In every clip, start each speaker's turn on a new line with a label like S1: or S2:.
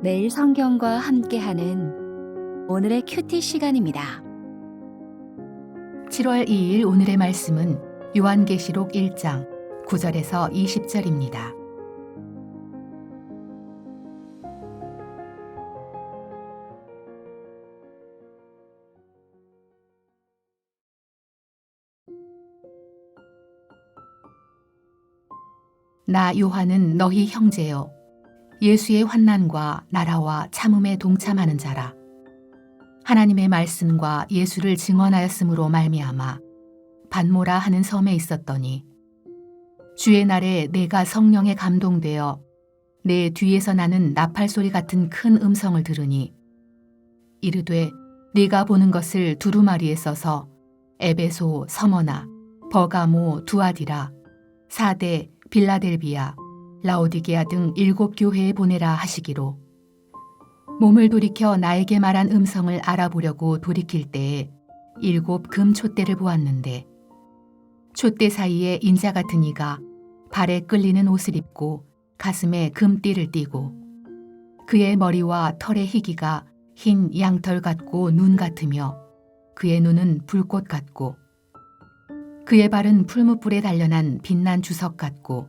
S1: 매일 성경과 함께하는 오늘의 큐티 시간입니다.
S2: 7월 2일 오늘의 말씀은 요한계시록 1장 9절에서 20절입니다. 나 요한은 너희 형제요 예수의 환난과 나라와 참음에 동참하는 자라. 하나님의 말씀과 예수를 증언하였으므로 말미암아 반모라 하는 섬에 있었더니 주의 날에 내가 성령에 감동되어 내 뒤에서 나는 나팔 소리 같은 큰 음성을 들으니 이르되 네가 보는 것을 두루마리에 써서 에베소 서머나 버가모 두아디라 사대 빌라델비아 라오디게아 등 일곱 교회에 보내라 하시기로. 몸을 돌이켜 나에게 말한 음성을 알아보려고 돌이킬 때에 일곱 금 촛대를 보았는데 촛대 사이에 인자 같은 이가 발에 끌리는 옷을 입고 가슴에 금띠를 띠고 그의 머리와 털의 희기가 흰 양털 같고 눈 같으며 그의 눈은 불꽃 같고 그의 발은 풀무불에 단련한 빛난 주석 같고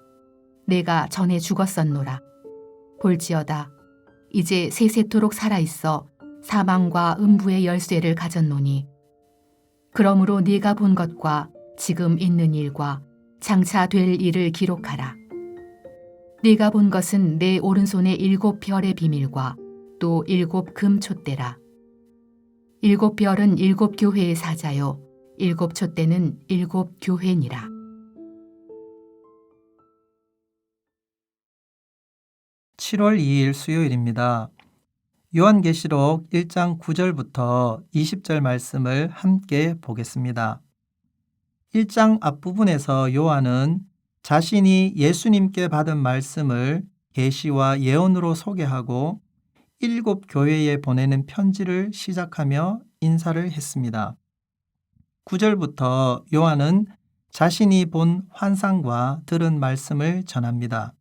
S2: 내가 전에 죽었었노라 볼지어다 이제 세세토록 살아 있어 사망과 음부의 열쇠를 가졌노니 그러므로 네가 본 것과 지금 있는 일과 장차 될 일을 기록하라. 네가 본 것은 내 오른손의 일곱 별의 비밀과 또 일곱 금 촛대라. 일곱 별은 일곱 교회의 사자요, 일곱 촛대는 일곱 교회니라.
S3: (7월 2일) 수요일입니다. 요한계시록 1장 9절부터 20절 말씀을 함께 보겠습니다. 1장 앞부분에서 요한은 자신이 예수님께 받은 말씀을 계시와 예언으로 소개하고 일곱 교회에 보내는 편지를 시작하며 인사를 했습니다. 9절부터 요한은 자신이 본 환상과 들은 말씀을 전합니다.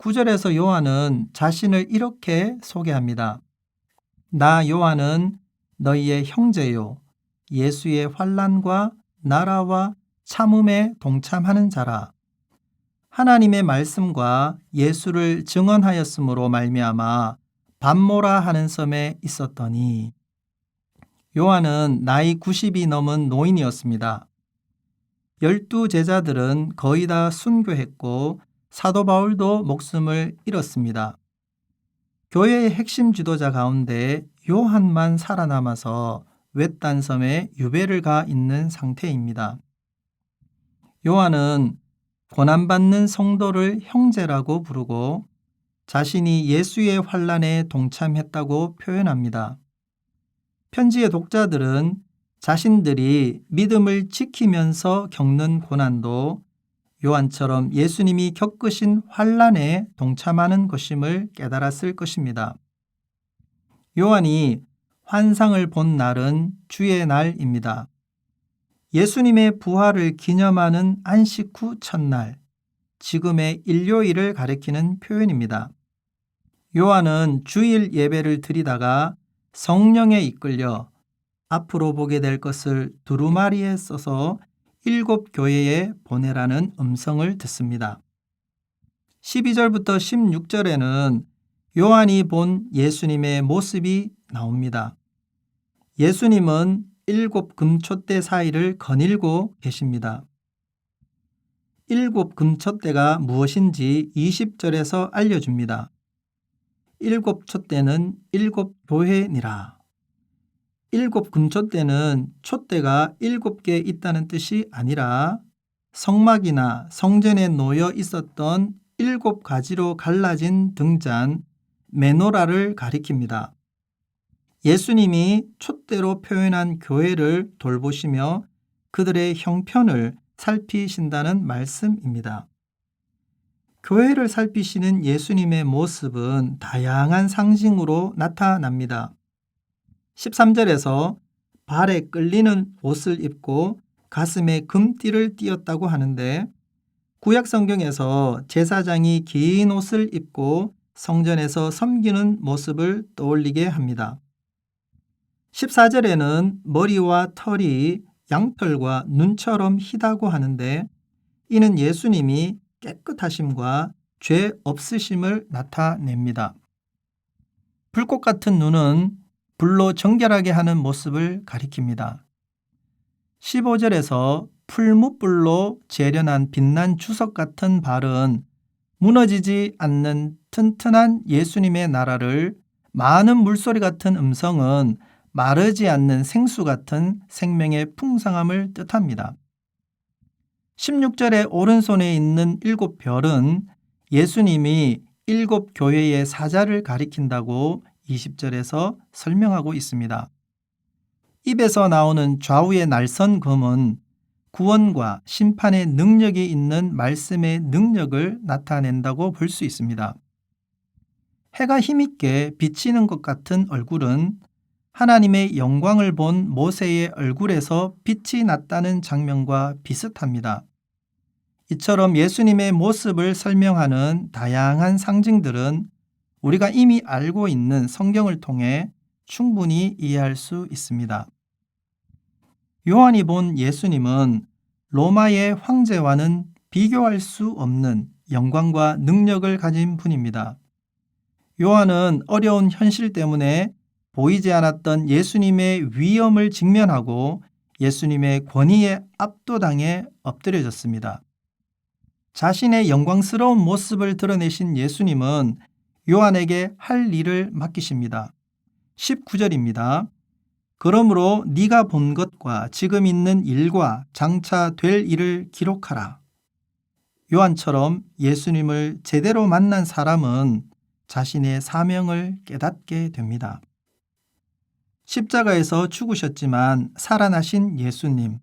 S3: 9절에서 요한은 자신을 이렇게 소개합니다. 나 요한은 너희의 형제요 예수의 환란과 나라와 참음에 동참하는 자라. 하나님의 말씀과 예수를 증언하였으므로 말미암아 반모라 하는 섬에 있었더니 요한은 나이 90이 넘은 노인이었습니다. 열두 제자들은 거의 다 순교했고 사도 바울도 목숨을 잃었습니다. 교회의 핵심 지도자 가운데 요한만 살아남아서 외딴 섬에 유배를 가 있는 상태입니다. 요한은 고난받는 성도를 형제라고 부르고 자신이 예수의 환란에 동참했다고 표현합니다. 편지의 독자들은 자신들이 믿음을 지키면서 겪는 고난도 요한처럼 예수님이 겪으신 환란에 동참하는 것임을 깨달았을 것입니다. 요한이 환상을 본 날은 주의 날입니다. 예수님의 부활을 기념하는 안식 후 첫날, 지금의 일요일을 가리키는 표현입니다. 요한은 주일 예배를 드리다가 성령에 이끌려 앞으로 보게 될 것을 두루마리에 써서 일곱 교회에 보내라는 음성을 듣습니다. 12절부터 16절에는 요한이 본 예수님의 모습이 나옵니다. 예수님은 일곱 금촛대 사이를 거닐고 계십니다. 일곱 금촛대가 무엇인지 20절에서 알려줍니다. 일곱 촛대는 일곱 교회니라. 일곱 금촛대는 촛대가 일곱 개 있다는 뜻이 아니라 성막이나 성전에 놓여 있었던 일곱 가지로 갈라진 등잔, 메노라를 가리킵니다. 예수님이 촛대로 표현한 교회를 돌보시며 그들의 형편을 살피신다는 말씀입니다. 교회를 살피시는 예수님의 모습은 다양한 상징으로 나타납니다. 13절에서 발에 끌리는 옷을 입고 가슴에 금띠를 띄었다고 하는데 구약 성경에서 제사장이 긴 옷을 입고 성전에서 섬기는 모습을 떠올리게 합니다. 14절에는 머리와 털이 양털과 눈처럼 희다고 하는데 이는 예수님이 깨끗하심과 죄 없으심을 나타냅니다. 불꽃 같은 눈은 불로 정결하게 하는 모습을 가리킵니다. 15절에서 풀무불로 재련한 빛난 주석 같은 발은 무너지지 않는 튼튼한 예수님의 나라를 많은 물소리 같은 음성은 마르지 않는 생수 같은 생명의 풍성함을 뜻합니다. 16절의 오른손에 있는 일곱 별은 예수님이 일곱 교회의 사자를 가리킨다고 20절에서 설명하고 있습니다. 입에서 나오는 좌우의 날선 검은 구원과 심판의 능력이 있는 말씀의 능력을 나타낸다고 볼 수 있습니다. 해가 힘있게 비치는 것 같은 얼굴은 하나님의 영광을 본 모세의 얼굴에서 빛이 났다는 장면과 비슷합니다. 이처럼 예수님의 모습을 설명하는 다양한 상징들은 우리가 이미 알고 있는 성경을 통해 충분히 이해할 수 있습니다. 요한이 본 예수님은 로마의 황제와는 비교할 수 없는 영광과 능력을 가진 분입니다. 요한은 어려운 현실 때문에 보이지 않았던 예수님의 위엄을 직면하고 예수님의 권위에 압도당해 엎드려졌습니다. 자신의 영광스러운 모습을 드러내신 예수님은 요한에게 할 일을 맡기십니다. 19절입니다. 그러므로 네가 본 것과 지금 있는 일과 장차 될 일을 기록하라. 요한처럼 예수님을 제대로 만난 사람은 자신의 사명을 깨닫게 됩니다. 십자가에서 죽으셨지만 살아나신 예수님,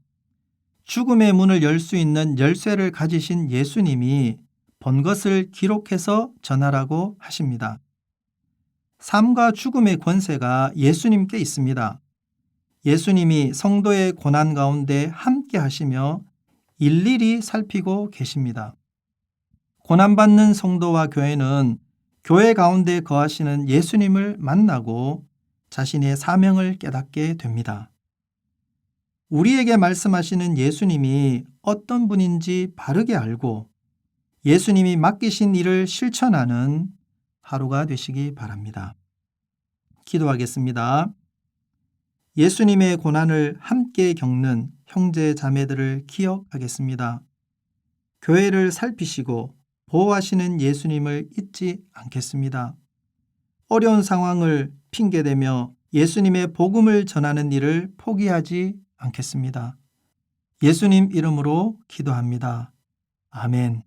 S3: 죽음의 문을 열 수 있는 열쇠를 가지신 예수님이 본 것을 기록해서 전하라고 하십니다. 삶과 죽음의 권세가 예수님께 있습니다. 예수님이 성도의 고난 가운데 함께 하시며 일일이 살피고 계십니다. 고난받는 성도와 교회는 교회 가운데 거하시는 예수님을 만나고 자신의 사명을 깨닫게 됩니다. 우리에게 말씀하시는 예수님이 어떤 분인지 바르게 알고 예수님이 맡기신 일을 실천하는 하루가 되시기 바랍니다. 기도하겠습니다. 예수님의 고난을 함께 겪는 형제 자매들을 기억하겠습니다. 교회를 살피시고 보호하시는 예수님을 잊지 않겠습니다. 어려운 상황을 핑계대며 예수님의 복음을 전하는 일을 포기하지 않겠습니다. 예수님 이름으로 기도합니다. 아멘.